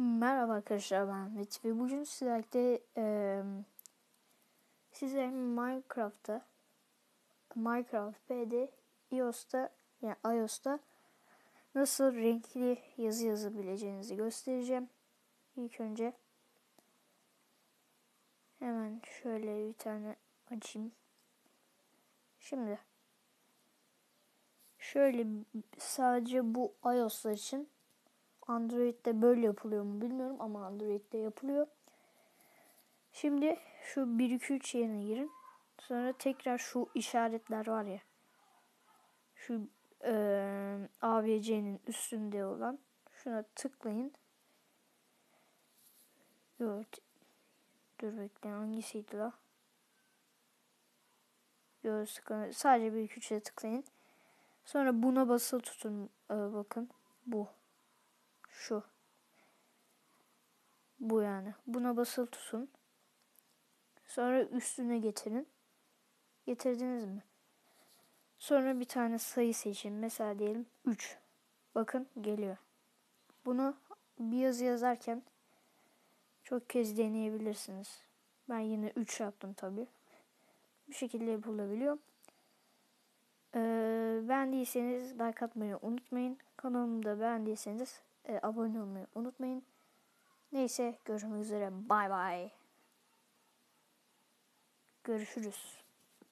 Merhaba arkadaşlar ben Met ve bugün sizlerle e, size Minecraft'ta Minecraft P'de iOS'ta yani iOS'ta nasıl renkli yazı yazabileceğinizi göstereceğim. İlk önce hemen şöyle bir tane açayım. Şimdi şöyle sadece bu iOS'lar için Android'de böyle yapılıyor mu bilmiyorum ama Android'de yapılıyor. Şimdi şu 1-2-3 yerine girin. Sonra tekrar şu işaretler var ya. Şu e, ABC'nin üstünde olan. Şuna tıklayın. Evet. Dur bekleyin hangisiydi la? Yok sadece 1-2-3'e tıklayın. Sonra buna basılı tutun. Ee, bakın bu. Şu. Bu yani. Buna basılı tutun. Sonra üstüne getirin. Getirdiniz mi? Sonra bir tane sayı seçin. Mesela diyelim 3. Bakın geliyor. Bunu bir yazı yazarken çok kez deneyebilirsiniz. Ben yine 3 yaptım tabi. Bu şekilde yapılabiliyor. Ee, beğendiyseniz like atmayı unutmayın. Kanalımı da beğendiyseniz e, abone olmayı unutmayın. Neyse görüşmek üzere. Bay bay. Görüşürüz.